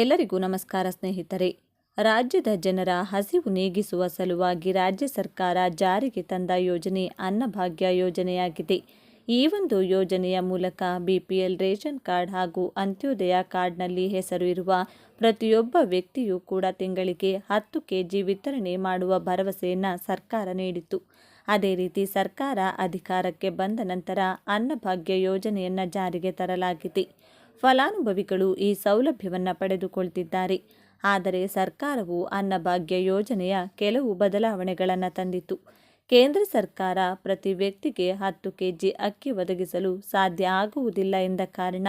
ಎಲ್ಲರಿಗೂ ನಮಸ್ಕಾರ ಸ್ನೇಹಿತರೆ. ರಾಜ್ಯದ ಜನರ ಹಸಿವು ನೀಗಿಸುವ ಸಲುವಾಗಿ ರಾಜ್ಯ ಸರ್ಕಾರ ಜಾರಿಗೆ ತಂದ ಯೋಜನೆ ಅನ್ನಭಾಗ್ಯ ಯೋಜನೆಯಾಗಿದೆ. ಈ ಒಂದು ಯೋಜನೆಯ ಮೂಲಕ ಬಿಪಿಎಲ್ ರೇಷನ್ ಕಾರ್ಡ್ ಹಾಗೂ ಅಂತ್ಯೋದಯ ಕಾರ್ಡ್ನಲ್ಲಿ ಹೆಸರು ಇರುವ ಪ್ರತಿಯೊಬ್ಬ ವ್ಯಕ್ತಿಯೂ ಕೂಡ ತಿಂಗಳಿಗೆ ಹತ್ತು ಕೆಜಿ ವಿತರಣೆ ಮಾಡುವ ಭರವಸೆಯನ್ನು ಸರ್ಕಾರ ನೀಡಿತು ಅದೇ ರೀತಿ ಸರ್ಕಾರ ಅಧಿಕಾರಕ್ಕೆ ಬಂದ ನಂತರ ಅನ್ನಭಾಗ್ಯ ಯೋಜನೆಯನ್ನು ಜಾರಿಗೆ ತರಲಾಗಿದೆ. ಫಲಾನುಭವಿಗಳು ಈ ಸೌಲಭ್ಯವನ್ನು ಪಡೆದುಕೊಳ್ತಿದ್ದಾರೆ. ಆದರೆ ಸರ್ಕಾರವು ಅನ್ನಭಾಗ್ಯ ಯೋಜನೆಯ ಕೆಲವು ಬದಲಾವಣೆಗಳನ್ನು ತಂದಿತು ಕೇಂದ್ರ ಸರ್ಕಾರ ಪ್ರತಿ ವ್ಯಕ್ತಿಗೆ ಹತ್ತು ಕೆಜಿ ಅಕ್ಕಿ ಒದಗಿಸಲು ಸಾಧ್ಯ ಆಗುವುದಿಲ್ಲ ಎಂದ ಕಾರಣ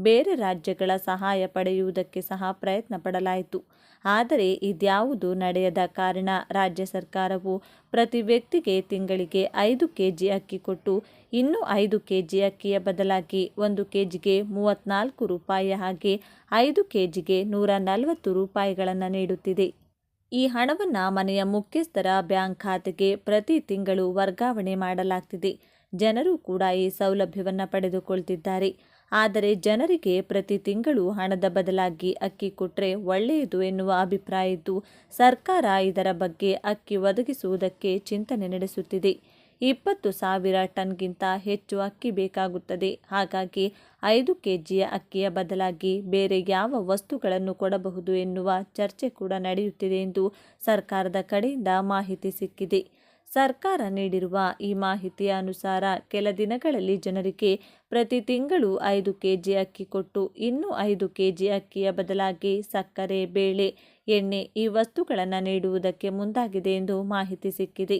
ಬೇರೆ ರಾಜ್ಯಗಳ ಸಹಾಯ ಪಡೆಯುವುದಕ್ಕೆ ಸಹ ಪ್ರಯತ್ನ ಪಡಲಾಯಿತು. ಆದರೆ ಇದ್ಯಾವುದು ನಡೆಯದ ಕಾರಣ ರಾಜ್ಯ ಸರ್ಕಾರವು ಪ್ರತಿ ವ್ಯಕ್ತಿಗೆ ತಿಂಗಳಿಗೆ ಐದು ಕೆ ಜಿ ಅಕ್ಕಿ ಕೊಟ್ಟು ಇನ್ನೂ ಐದು ಕೆ ಜಿ ಅಕ್ಕಿಯ ಬದಲಾಗಿ ಒಂದು ಕೆ ಜಿಗೆ ಮೂವತ್ತ್ನಾಲ್ಕು ರೂಪಾಯಿ ಹಾಗೆ ಐದು ಕೆ ಜಿಗೆ ನೂರ ನಲವತ್ತು ರೂಪಾಯಿಗಳನ್ನು ನೀಡುತ್ತಿದೆ. ಈ ಹಣವನ್ನು ಮನೆಯ ಮುಖ್ಯಸ್ಥರ ಬ್ಯಾಂಕ್ ಖಾತೆಗೆ ಪ್ರತಿ ತಿಂಗಳು ವರ್ಗಾವಣೆ ಮಾಡಲಾಗ್ತಿದೆ. ಜನರು ಕೂಡ ಈ ಸೌಲಭ್ಯವನ್ನು ಪಡೆದುಕೊಳ್ತಿದ್ದಾರೆ. ಆದರೆ ಜನರಿಗೆ ಪ್ರತಿ ತಿಂಗಳು ಹಣದ ಬದಲಾಗಿ ಅಕ್ಕಿ ಕೊಟ್ಟರೆ ಒಳ್ಳೆಯದು ಎನ್ನುವ ಅಭಿಪ್ರಾಯ ಇದ್ದು ಸರ್ಕಾರ ಇದರ ಬಗ್ಗೆ ಅಕ್ಕಿ ಒದಗಿಸುವುದಕ್ಕೆ ಚಿಂತನೆ ನಡೆಸುತ್ತಿದೆ. ಇಪ್ಪತ್ತು ಸಾವಿರ ಟನ್ಗಿಂತ ಹೆಚ್ಚು ಅಕ್ಕಿ ಬೇಕಾಗುತ್ತದೆ. ಹಾಗಾಗಿ ಐದು ಕೆಜಿಯ ಅಕ್ಕಿಯ ಬದಲಾಗಿ ಬೇರೆ ಯಾವ ವಸ್ತುಗಳನ್ನು ಕೊಡಬಹುದು ಎನ್ನುವ ಚರ್ಚೆ ಕೂಡ ನಡೆಯುತ್ತಿದೆ ಎಂದು ಸರ್ಕಾರದ ಕಡೆಯಿಂದ ಮಾಹಿತಿ ಸಿಕ್ಕಿದೆ. ಸರ್ಕಾರ ನೀಡಿರುವ ಈ ಮಾಹಿತಿಯ ಅನುಸಾರ ಕೆಲ ದಿನಗಳಲ್ಲಿ ಜನರಿಗೆ ಪ್ರತಿ ತಿಂಗಳು ಐದು ಕೆಜಿ ಅಕ್ಕಿ ಕೊಟ್ಟು ಇನ್ನೂ ಐದು ಕೆಜಿ ಅಕ್ಕಿಯ ಬದಲಾಗಿ ಸಕ್ಕರೆ, ಬೇಳೆ, ಎಣ್ಣೆ ಈ ವಸ್ತುಗಳನ್ನು ನೀಡುವುದಕ್ಕೆ ಮುಂದಾಗಿದೆ ಎಂದು ಮಾಹಿತಿ ಸಿಕ್ಕಿದೆ.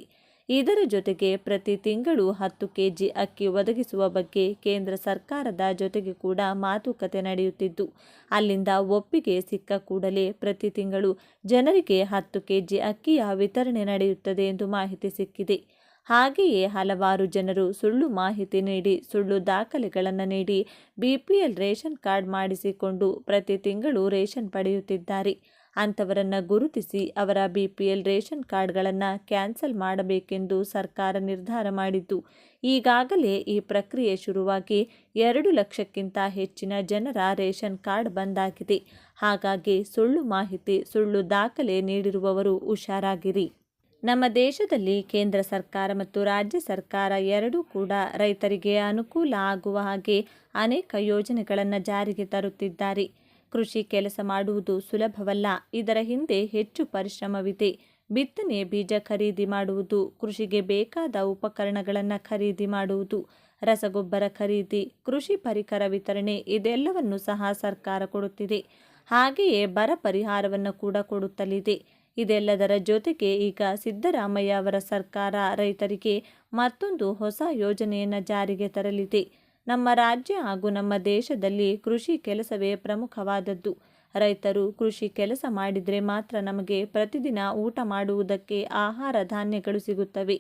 ಇದರ ಜೊತೆಗೆ ಪ್ರತಿ ತಿಂಗಳು ಹತ್ತು ಕೆಜಿ ಅಕ್ಕಿ ಒದಗಿಸುವ ಬಗ್ಗೆ ಕೇಂದ್ರ ಸರ್ಕಾರದ ಜೊತೆಗೆ ಕೂಡ ಮಾತುಕತೆ ನಡೆಯುತ್ತಿದ್ದು, ಅಲ್ಲಿಂದ ಒಪ್ಪಿಗೆ ಸಿಕ್ಕ ಕೂಡಲೇ ಪ್ರತಿ ತಿಂಗಳು ಜನರಿಗೆ ಹತ್ತು ಕೆಜಿ ಅಕ್ಕಿಯ ವಿತರಣೆ ನಡೆಯುತ್ತದೆ ಎಂದು ಮಾಹಿತಿ ಸಿಕ್ಕಿದೆ. ಹಾಗೆಯೇ ಹಲವಾರು ಜನರು ಸುಳ್ಳು ಮಾಹಿತಿ ನೀಡಿ, ಸುಳ್ಳು ದಾಖಲೆಗಳನ್ನು ನೀಡಿ, ಬಿಪಿಎಲ್ ರೇಷನ್ ಕಾರ್ಡ್ ಮಾಡಿಸಿಕೊಂಡು ಪ್ರತಿ ತಿಂಗಳು ರೇಷನ್ ಪಡೆಯುತ್ತಿದ್ದಾರೆ. ಅಂಥವರನ್ನು ಗುರುತಿಸಿ ಅವರ ಬಿ ಪಿ ಎಲ್ ರೇಷನ್ ಕಾರ್ಡ್ಗಳನ್ನು ಕ್ಯಾನ್ಸಲ್ ಮಾಡಬೇಕೆಂದು ಸರ್ಕಾರ ನಿರ್ಧಾರ ಮಾಡಿತು ಈಗಾಗಲೇ ಈ ಪ್ರಕ್ರಿಯೆ ಶುರುವಾಗಿ ಎರಡು ಲಕ್ಷಕ್ಕಿಂತ ಹೆಚ್ಚಿನ ಜನರ ರೇಷನ್ ಕಾರ್ಡ್ ಬಂದಾಗಿದೆ. ಹಾಗಾಗಿ ಸುಳ್ಳು ಮಾಹಿತಿ, ಸುಳ್ಳು ದಾಖಲೆ ನೀಡಿರುವವರು ಹುಷಾರಾಗಿರಿ. ನಮ್ಮ ದೇಶದಲ್ಲಿ ಕೇಂದ್ರ ಸರ್ಕಾರ ಮತ್ತು ರಾಜ್ಯ ಸರ್ಕಾರ ಎರಡೂ ಕೂಡ ರೈತರಿಗೆ ಅನುಕೂಲ ಆಗುವ ಹಾಗೆ ಅನೇಕ ಯೋಜನೆಗಳನ್ನು ಜಾರಿಗೆ ತರುತ್ತಿದ್ದಾರೆ. ಕೃಷಿ ಕೆಲಸ ಮಾಡುವುದು ಸುಲಭವಲ್ಲ. ಇದರ ಹಿಂದೆ ಹೆಚ್ಚು ಪರಿಶ್ರಮವಿದೆ. ಬಿತ್ತನೆ ಬೀಜ ಖರೀದಿ ಮಾಡುವುದು, ಕೃಷಿಗೆ ಬೇಕಾದ ಉಪಕರಣಗಳನ್ನು ಖರೀದಿ ಮಾಡುವುದು, ರಸಗೊಬ್ಬರ ಖರೀದಿ, ಕೃಷಿ ಪರಿಕರ ವಿತರಣೆ ಇದೆಲ್ಲವನ್ನು ಸಹ ಸರ್ಕಾರ ಕೊಡುತ್ತಿದೆ. ಹಾಗೆಯೇ ಬರ ಪರಿಹಾರವನ್ನು ಕೂಡ ಕೊಡುತ್ತಲಿದೆ. ಇದೆಲ್ಲದರ ಜೊತೆಗೆ ಈಗ ಸಿದ್ದರಾಮಯ್ಯ ಅವರ ಸರ್ಕಾರ ರೈತರಿಗೆ ಮತ್ತೊಂದು ಹೊಸ ಯೋಜನೆಯನ್ನು ಜಾರಿಗೆ ತರಲಿದೆ. ನಮ್ಮ ರಾಜ್ಯ ಹಾಗೂ ನಮ್ಮ ದೇಶದಲ್ಲಿ ಕೃಷಿ ಕೆಲಸವೇ ಪ್ರಮುಖವಾದದ್ದು. ರೈತರು ಕೃಷಿ ಕೆಲಸ ಮಾಡಿದರೆ ಮಾತ್ರ ನಮಗೆ ಪ್ರತಿದಿನ ಊಟ ಮಾಡುವುದಕ್ಕೆ ಆಹಾರ ಧಾನ್ಯಗಳು ಸಿಗುತ್ತವೆ.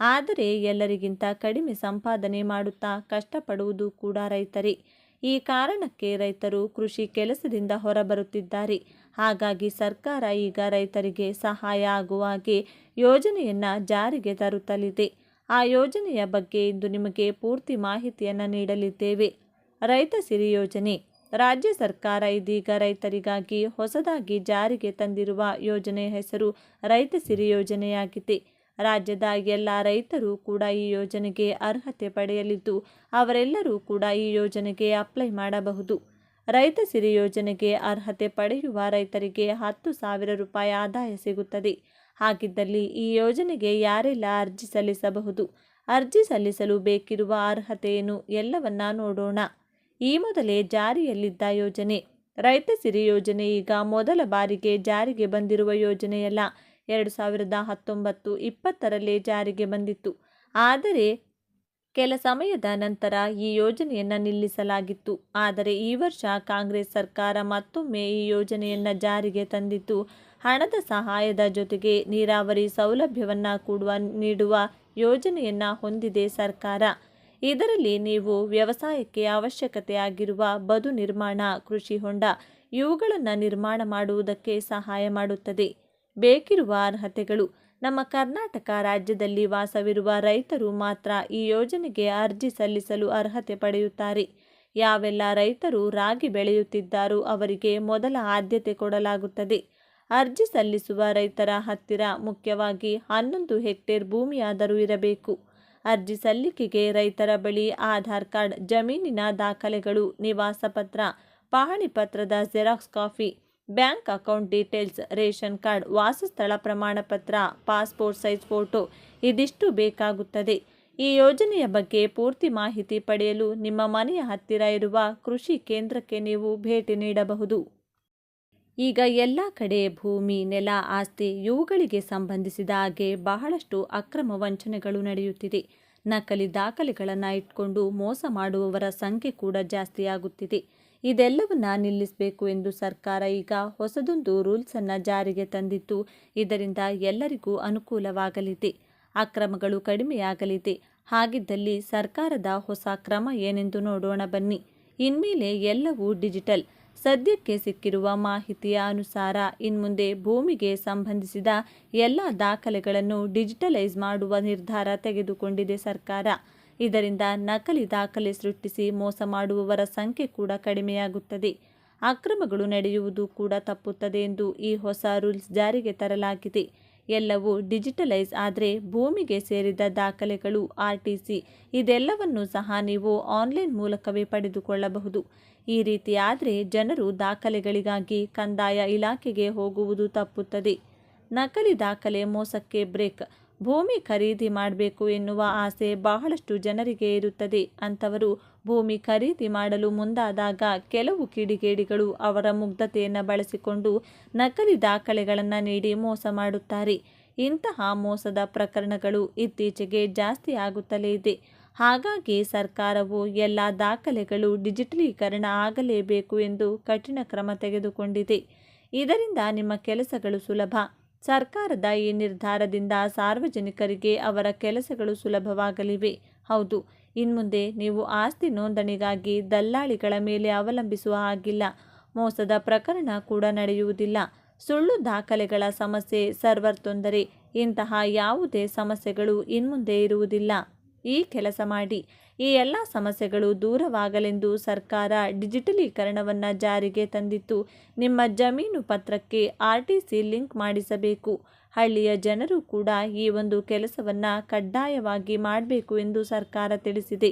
ಆದರೆ ಎಲ್ಲರಿಗಿಂತ ಕಡಿಮೆ ಸಂಪಾದನೆ ಮಾಡುತ್ತಾ ಕಷ್ಟಪಡುವುದು ಕೂಡ ರೈತರೇ. ಈ ಕಾರಣಕ್ಕೆ ರೈತರು ಕೃಷಿ ಕೆಲಸದಿಂದ ಹೊರಬರುತ್ತಿದ್ದಾರೆ. ಹಾಗಾಗಿ ಸರ್ಕಾರ ಈಗ ರೈತರಿಗೆ ಸಹಾಯ ಆಗುವ ಹಾಗೆ ಯೋಜನೆಯನ್ನು ಜಾರಿಗೆ ತರುತ್ತಲಿದೆ. ಆ ಯೋಜನೆಯ ಬಗ್ಗೆ ಇಂದು ನಿಮಗೆ ಪೂರ್ತಿ ಮಾಹಿತಿಯನ್ನು ನೀಡಲಿದ್ದೇವೆ. ರೈತ ಸಿರಿ ಯೋಜನೆ. ರಾಜ್ಯ ಸರ್ಕಾರ ಇದೀಗ ರೈತರಿಗಾಗಿ ಹೊಸದಾಗಿ ಜಾರಿಗೆ ತಂದಿರುವ ಯೋಜನೆಯ ಹೆಸರು ರೈತ ಸಿರಿ ಯೋಜನೆಯಾಗಿದೆ. ರಾಜ್ಯದ ಎಲ್ಲ ರೈತರು ಕೂಡ ಈ ಯೋಜನೆಗೆ ಅರ್ಹತೆ ಪಡೆಯಲಿದ್ದು, ಅವರೆಲ್ಲರೂ ಕೂಡ ಈ ಯೋಜನೆಗೆ ಅಪ್ಲೈ ಮಾಡಬಹುದು. ರೈತ ಸಿರಿ ಯೋಜನೆಗೆ ಅರ್ಹತೆ ಪಡೆಯುವ ರೈತರಿಗೆ ಹತ್ತು ಸಾವಿರ ರೂಪಾಯಿ ಆದಾಯ ಸಿಗುತ್ತದೆ. ಹಾಗಿದ್ದಲ್ಲಿ ಈ ಯೋಜನೆಗೆ ಯಾರೆಲ್ಲ ಅರ್ಜಿ ಸಲ್ಲಿಸಬಹುದು? ಅರ್ಜಿ ಸಲ್ಲಿಸಲು ಬೇಕಿರುವ ಅರ್ಹತೆಯನ್ನು ಎಲ್ಲವನ್ನ ನೋಡೋಣ. ಈ ಮೊದಲೇ ಜಾರಿಯಲ್ಲಿದ್ದ ಯೋಜನೆ. ರೈತ ಸಿರಿ ಯೋಜನೆ ಈಗ ಮೊದಲ ಬಾರಿಗೆ ಜಾರಿಗೆ ಬಂದಿರುವ ಯೋಜನೆಯಲ್ಲ. ಎರಡು ಸಾವಿರದ ಹತ್ತೊಂಬತ್ತು ಇಪ್ಪತ್ತರಲ್ಲೇ ಜಾರಿಗೆ ಬಂದಿತ್ತು. ಆದರೆ ಕೆಲ ಸಮಯದ ನಂತರ ಈ ಯೋಜನೆಯನ್ನು ನಿಲ್ಲಿಸಲಾಗಿತ್ತು. ಆದರೆ ಈ ವರ್ಷ ಕಾಂಗ್ರೆಸ್ ಸರ್ಕಾರ ಮತ್ತೊಮ್ಮೆ ಈ ಯೋಜನೆಯನ್ನು ಜಾರಿಗೆ ತಂದಿದ್ದು ಹಣದ ಸಹಾಯದ ಜೊತೆಗೆ ನೀರಾವರಿ ಸೌಲಭ್ಯವನ್ನು ಕೂಡುವ, ನೀಡುವ ಯೋಜನೆಯನ್ನು ಹೊಂದಿದೆ ಸರ್ಕಾರ. ಇದರಲ್ಲಿ ನೀವು ವ್ಯವಸಾಯಕ್ಕೆ ಅವಶ್ಯಕತೆಯಾಗಿರುವ ಬದು ನಿರ್ಮಾಣ, ಕೃಷಿ ಹೊಂಡ ಇವುಗಳನ್ನು ನಿರ್ಮಾಣ ಮಾಡುವುದಕ್ಕೆ ಸಹಾಯ ಮಾಡುತ್ತದೆ. ಬೇಕಿರುವ ಅರ್ಹತೆಗಳು. ನಮ್ಮ ಕರ್ನಾಟಕ ರಾಜ್ಯದಲ್ಲಿ ವಾಸವಿರುವ ರೈತರು ಮಾತ್ರ ಈ ಯೋಜನೆಗೆ ಅರ್ಜಿ ಸಲ್ಲಿಸಲು ಅರ್ಹತೆ ಪಡೆಯುತ್ತಾರೆ. ಯಾವೆಲ್ಲ ರೈತರು ರಾಗಿ ಬೆಳೆಯುತ್ತಿದ್ದಾರೋ ಅವರಿಗೆ ಮೊದಲ ಆದ್ಯತೆ ಕೊಡಲಾಗುತ್ತದೆ. ಅರ್ಜಿ ಸಲ್ಲಿಸುವ ರೈತರ ಹತ್ತಿರ ಮುಖ್ಯವಾಗಿ ಹನ್ನೊಂದು ಹೆಕ್ಟೇರ್ ಭೂಮಿಯಾದರೂ ಇರಬೇಕು. ಅರ್ಜಿ ಸಲ್ಲಿಕೆಗೆ ರೈತರ ಬಳಿ ಆಧಾರ್ ಕಾರ್ಡ್, ಜಮೀನಿನ ದಾಖಲೆಗಳು, ನಿವಾಸ ಪತ್ರ ಪಹಣಿ ಪತ್ರದ xerox copy bank account details, ration card, ವಾಸಸ್ಥಳ ಪ್ರಮಾಣ ಪತ್ರ, ಪಾಸ್ಪೋರ್ಟ್ ಸೈಜ್ ಫೋಟೋ ಇದಿಷ್ಟು ಬೇಕಾಗುತ್ತದೆ. ಈ ಯೋಜನೆಯ ಬಗ್ಗೆ ಪೂರ್ತಿ ಮಾಹಿತಿ ಪಡೆಯಲು ನಿಮ್ಮ ಮನೆಯ ಹತ್ತಿರ ಇರುವ ಕೃಷಿ ಕೇಂದ್ರಕ್ಕೆ ನೀವು ಭೇಟಿ ನೀಡಬಹುದು. ಈಗ ಎಲ್ಲ ಕಡೆ ಭೂಮಿ, ನೆಲ, ಆಸ್ತಿ ಇವುಗಳಿಗೆ ಸಂಬಂಧಿಸಿದ ಹಾಗೆ ಬಹಳಷ್ಟು ಅಕ್ರಮ ವಂಚನೆಗಳು ನಡೆಯುತ್ತಿದೆ. ನಕಲಿ ದಾಖಲೆಗಳನ್ನು ಇಟ್ಕೊಂಡು ಮೋಸ ಮಾಡುವವರ ಸಂಖ್ಯೆ ಕೂಡ ಜಾಸ್ತಿಯಾಗುತ್ತಿದೆ ಇದೆಲ್ಲವನ್ನ ನಿಲ್ಲಿಸಬೇಕು ಎಂದು ಸರ್ಕಾರ ಈಗ ಹೊಸದೊಂದು ರೂಲ್ಸನ್ನು ಜಾರಿಗೆ ತಂದಿತ್ತು. ಇದರಿಂದ ಎಲ್ಲರಿಗೂ ಅನುಕೂಲವಾಗಲಿದೆ. ಅಕ್ರಮಗಳು ಕಡಿಮೆಯಾಗಲಿದೆ. ಹಾಗಿದ್ದಲ್ಲಿ ಸರ್ಕಾರದ ಹೊಸ ಕ್ರಮ ಏನೆಂದು ನೋಡೋಣ ಬನ್ನಿ. ಇನ್ಮೇಲೆ ಎಲ್ಲವೂ ಡಿಜಿಟಲ್. ಸದ್ಯಕ್ಕೆ ಸಿಕ್ಕಿರುವ ಮಾಹಿತಿಯ ಅನುಸಾರ ಇನ್ಮುಂದೆ ಭೂಮಿಗೆ ಸಂಬಂಧಿಸಿದ ಎಲ್ಲ ದಾಖಲೆಗಳನ್ನು ಡಿಜಿಟಲೈಸ್ ಮಾಡುವ ನಿರ್ಧಾರ ತೆಗೆದುಕೊಂಡಿದೆ ಸರ್ಕಾರ. ಇದರಿಂದ ನಕಲಿ ದಾಖಲೆ ಸೃಷ್ಟಿಸಿ ಮೋಸ ಮಾಡುವವರ ಸಂಖ್ಯೆ ಕೂಡ ಕಡಿಮೆಯಾಗುತ್ತದೆ. ಅಕ್ರಮಗಳು ನಡೆಯುವುದು ಕೂಡ ತಪ್ಪುತ್ತದೆ ಎಂದು ಈ ಹೊಸ ರೂಲ್ಸ್ ಜಾರಿಗೆ ತರಲಾಗಿದೆ. ಎಲ್ಲವೂ ಡಿಜಿಟಲೈಸ್ ಆದರೆ ಭೂಮಿಗೆ ಸೇರಿದ ದಾಖಲೆಗಳು, ಆರ್ ಟಿ ಸಿ ಇದೆಲ್ಲವನ್ನು ಸಹ ನೀವು ಆನ್ಲೈನ್ ಮೂಲಕವೇ ಪಡೆದುಕೊಳ್ಳಬಹುದು. ಈ ರೀತಿಯಾದರೆ ಜನರು ದಾಖಲೆಗಳಿಗಾಗಿ ಕಂದಾಯ ಇಲಾಖೆಗೆ ಹೋಗುವುದು ತಪ್ಪುತ್ತದೆ. ನಕಲಿ ದಾಖಲೆ ಮೋಸಕ್ಕೆ ಬ್ರೇಕ್ ಭೂಮಿ ಖರೀದಿ ಮಾಡಬೇಕು ಎನ್ನುವ ಆಸೆ ಬಹಳಷ್ಟು ಜನರಿಗೆ ಇರುತ್ತದೆ, ಅಂಥವರು ಭೂಮಿ ಖರೀದಿ ಮಾಡಲು ಮುಂದಾದಾಗ ಕೆಲವು ಕಿಡಿಗೇಡಿಗಳು ಅವರ ಮುಗ್ಧತೆಯನ್ನು ಬಳಸಿಕೊಂಡು ನಕಲಿ ದಾಖಲೆಗಳನ್ನು ನೀಡಿ ಮೋಸ ಮಾಡುತ್ತಾರೆ. ಇಂತಹ ಮೋಸದ ಪ್ರಕರಣಗಳು ಇತ್ತೀಚೆಗೆ ಜಾಸ್ತಿ ಆಗುತ್ತಲೇ ಇದೆ. ಹಾಗಾಗಿ ಸರ್ಕಾರವು ಎಲ್ಲ ದಾಖಲೆಗಳು ಡಿಜಿಟಲೀಕರಣ ಆಗಲೇಬೇಕು ಎಂದು ಕಠಿಣ ಕ್ರಮ ತೆಗೆದುಕೊಂಡಿದೆ. ಇದರಿಂದ ನಿಮ್ಮ ಕೆಲಸಗಳು ಸುಲಭ. ಸರ್ಕಾರದ ಈ ನಿರ್ಧಾರದಿಂದ ಸಾರ್ವಜನಿಕರಿಗೆ ಅವರ ಕೆಲಸಗಳು ಸುಲಭವಾಗಲಿವೆ. ಹೌದು, ಇನ್ಮುಂದೆ ನೀವು ಆಸ್ತಿ ನೋಂದಣಿಗಾಗಿ ದಲ್ಲಾಳಿಗಳ ಮೇಲೆ ಅವಲಂಬಿಸುವ ಹಾಗಿಲ್ಲ. ಮೋಸದ ಪ್ರಕರಣ ಕೂಡ ನಡೆಯುವುದಿಲ್ಲ. ಸುಳ್ಳು ದಾಖಲೆಗಳ ಸಮಸ್ಯೆ ಸರ್ವರ್ ತೊಂದರೆ, ಇಂತಹ ಯಾವುದೇ ಸಮಸ್ಯೆಗಳು ಇನ್ಮುಂದೆ ಇರುವುದಿಲ್ಲ. ಈ ಕೆಲಸ ಮಾಡಿ. ಈ ಎಲ್ಲ ಸಮಸ್ಯೆಗಳು ದೂರವಾಗಲೆಂದು ಸರ್ಕಾರ ಡಿಜಿಟಲೀಕರಣವನ್ನು ಜಾರಿಗೆ ತಂದಿತ್ತು. ನಿಮ್ಮ ಜಮೀನು ಪತ್ರಕ್ಕೆ ಆರ್ ಟಿ ಸಿ ಲಿಂಕ್ ಮಾಡಿಸಬೇಕು. ಹಳ್ಳಿಯ ಜನರು ಕೂಡ ಈ ಒಂದು ಕೆಲಸವನ್ನು ಕಡ್ಡಾಯವಾಗಿ ಮಾಡಬೇಕು ಎಂದು ಸರ್ಕಾರ ತಿಳಿಸಿದೆ.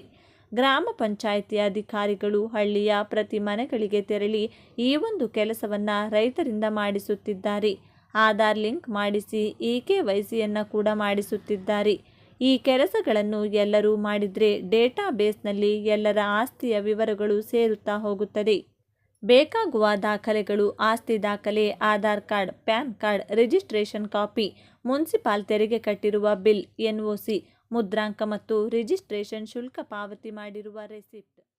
ಗ್ರಾಮ ಪಂಚಾಯಿತಿ ಅಧಿಕಾರಿಗಳು ಹಳ್ಳಿಯ ಪ್ರತಿ ಮನೆಗಳಿಗೆ ತೆರಳಿ ಈ ಒಂದು ಕೆಲಸವನ್ನು ರೈತರಿಂದ ಮಾಡಿಸುತ್ತಿದ್ದಾರೆ. ಆಧಾರ್ ಲಿಂಕ್ ಮಾಡಿಸಿ ಇ ಕೆ ವೈಸಿಯನ್ನು ಕೂಡ ಮಾಡಿಸುತ್ತಿದ್ದಾರೆ. ಈ ಕೆಲಸಗಳನ್ನು ಎಲ್ಲರೂ ಮಾಡಿದರೆ ಡೇಟಾ ಬೇಸ್ನಲ್ಲಿ ಎಲ್ಲರ ಆಸ್ತಿಯ ವಿವರಗಳು ಸೇರುತ್ತಾ ಹೋಗುತ್ತದೆ. ಬೇಕಾಗುವ ದಾಖಲೆಗಳು, ಆಸ್ತಿ ದಾಖಲೆ, Aadhaar card, pan card, registration copy, municipal ತೆರಿಗೆ ಕಟ್ಟಿರುವ ಬಿಲ್ ಎನ್ಒಸಿ ಮುದ್ರಾಂಕ ಮತ್ತು ರಿಜಿಸ್ಟ್ರೇಷನ್ ಶುಲ್ಕ ಪಾವತಿ ಮಾಡಿರುವ ರೆಸಿಪ್ಟ್.